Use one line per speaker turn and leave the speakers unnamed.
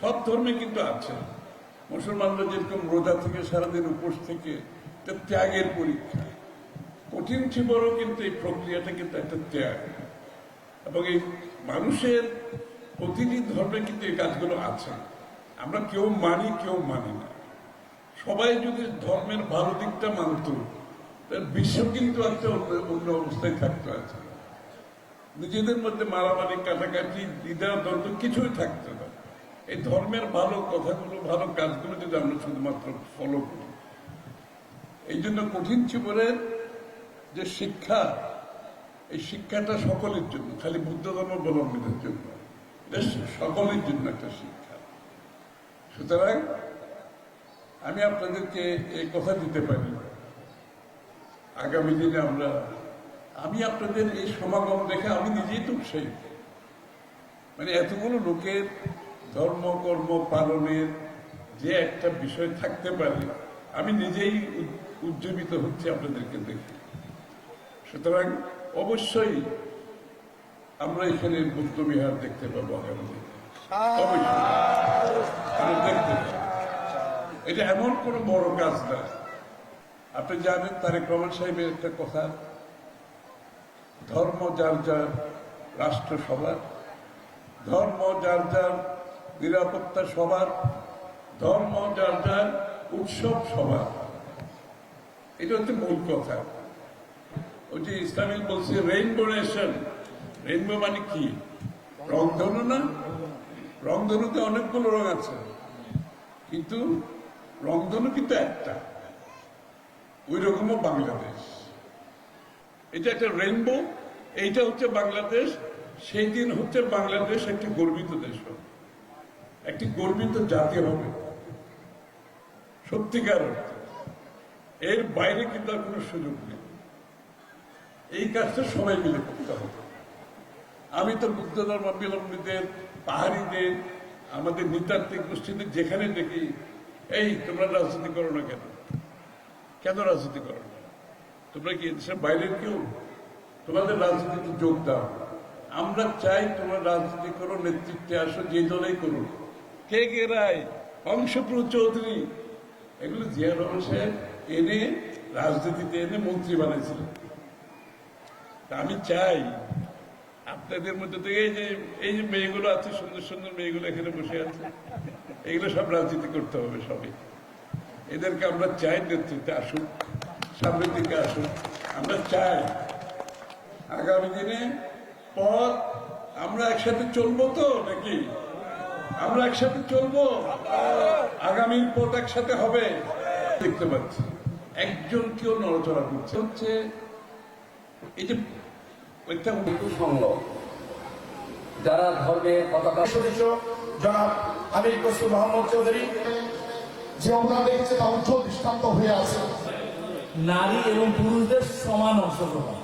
সব ধর্মে কিন্তু আছে। মুসলমানরা যেরকম রোজা থেকে সারাদিন উপোস থেকে ত্যাগের পরীক্ষা। কঠিন জীবনও কিন্তু এই প্রক্রিয়াটা কিন্তু একটা ত্যাগ। এবং এই মানুষের প্রতিটি ধর্মে কিন্তু এই কাজগুলো আছে। আমরা কেউ মানি কেউ মানি না। সবাই যদি ধর্মের ভালো দিকটা মানত বিশ্ব কিন্তু একটা অন্য অবস্থায় থাকতে আছে। নিজেদের মধ্যে মারামারি, কাটাকাটি দ্বিধা দ্বন্দ্ব কিছুই থাকতো না। এই ধর্মের ভালো কথাগুলো, ভালো কাজগুলো যদি আমরা শুধুমাত্র ফলো করি। এই জন্য কঠিন জীবনের যে শিক্ষা, এই শিক্ষাটা সকলের জন্য, খালি বুদ্ধ ধর্মাবলম্বীদের জন্য। সকলের জন্য একটা শিক্ষা। সুতরাং আমি আপনাদেরকে এই কথা দিতে পারি। আগামী দিনে আমরা, আমি আপনাদের এই সমাগম দেখে আমি নিজেই তো উৎসাহিত। মানে এতগুলো লোকের ধর্ম, কর্ম পালনের যে একটা বিষয় থাকতে পারে, আমি নিজেই উজ্জীবিত হচ্ছে আপনাদেরকে দেখে। সুতরাং অবশ্যই আমরা এখানে বুদ্ধ বিহার দেখতে পাবো আগামী এটা এমন কোনো বড় কাজ না। আপনি জানেন তারেক রহমান সাহেবের একটা কথা, ধর্ম যার যার রাষ্ট্র সবার ধর্ম যার যার নিরাপত্তা সবার ধর্ম যার যার উৎসব সবার এটা হচ্ছে মূল কথা। ওই যে ইসলামিক বলছে রেইনবো নেশন রেইনবো মানে কি? রং রংধনু না? রং রংধনুতে অনেকগুলো রং আছে। কিন্তু রংধনু কিন্তু একটা। ওই রকমও বাংলাদেশ। এটা একটা রেইনবো এইটা হচ্ছে বাংলাদেশ, সেই দিন হচ্ছে বাংলাদেশ একটি গর্বিত দেশ হবে। একটি গর্বিত জাতি হবে। সত্যিকার এর বাইরে কিন্তু আর কোনো সুযোগ নেই। এই কাজটা সবাই মিলে করতে হবে। আমি তো বুদ্ধ ধর্মাবলম্বীদের পাহাড়িদের, আমাদের নৃতাত্ত্বিক গোষ্ঠীদের যেখানে দেখি, এই, তোমরা রাজনীতি করো না কেন? কেন রাজনীতি করো না? তোমরা কি দেশের বাইরের কেউ? তোমাদের রাজনীতিতে যোগ দাও। আমরা চাই তোমরা রাজনীতি করো, নেতৃত্বে আসো, যে দলেই করো কে কে রায়? অংশপ্রু চৌধুরী। এগুলো জিয়া রহমান সাহেব এনে রাজনীতিতে এনে মন্ত্রী বানাইছিলেন তা আমি চাই আপনাদের মধ্যে থেকে এই যে এই যে মেয়েগুলো আছে, সুন্দর সুন্দর মেয়েগুলো এখানে বসে আছে, এগুলো সব রাজনীতি করতে হবে সবাই। এদেরকে আমরা চাই নেতৃত্বে আসুক, সামনের দিকে আসুক। আমরা চাই আগামী দিনে পথ আমরা একসাথে চলবো তো নাকি? আমরা একসাথে চলবো? আগামীর পথ একসাথে হবে। দেখতে পাচ্ছি। একজন কেউ নড়াচড়া করছে। হচ্ছে এই যে
সংঘ যারা ধর্মের পতাকা
সদস্য জনাব আমির কসুর মোহাম্মদ চৌধুরী যে অবদান রেখেছে তা উজ্জ্বল দৃষ্টান্ত হয়ে আছে।
নারী এবং পুরুষদের সমান অংশগ্রহণ।